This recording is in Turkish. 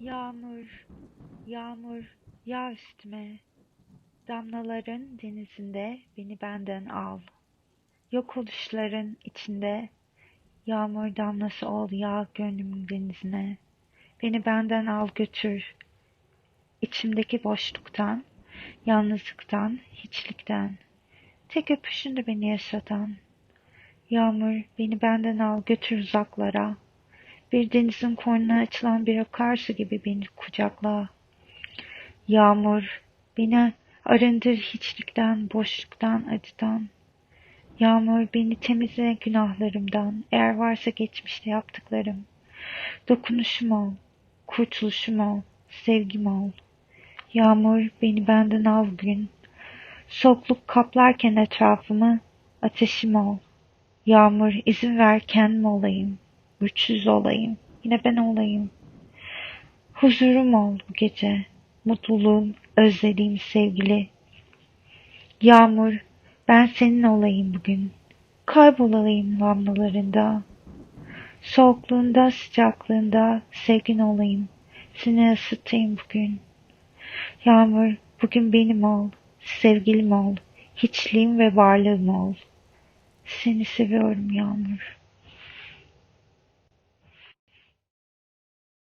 Yağmur, yağmur yağ üstüme. Damlaların denizinde beni benden al. Yok oluşların içinde yağmur damlası ol yağ gönlümün denizine. Beni benden al götür. İçimdeki boşluktan, yalnızlıktan, hiçlikten. Tek öpüşünde beni yaşatan. Yağmur beni benden al götür uzaklara. Bir denizin koynuna açılan bir akarsu gibi beni kucakla. Yağmur, beni arındır hiçlikten, boşluktan, acıdan. Yağmur, beni temizle günahlarımdan, eğer varsa geçmişte yaptıklarım. Dokunuşum ol, kurtuluşum ol, sevgim ol. Yağmur, beni benden al bugün. Soğukluk kaplarken etrafımı, ateşim ol. Yağmur, izin ver kendim olayım. Güçsüz olayım. Yine ben olayım. Huzurum ol bu gece. Mutluluğum, özlediğim sevgili. Yağmur, ben senin olayım bugün. Kaybolayım damlalarında. Soğukluğunda, sıcaklığında sevgin olayım. Seni ısıtayım bugün. Yağmur, bugün benim ol. Sevgilim ol. Hiçliğim ve varlığım ol. Seni seviyorum Yağmur.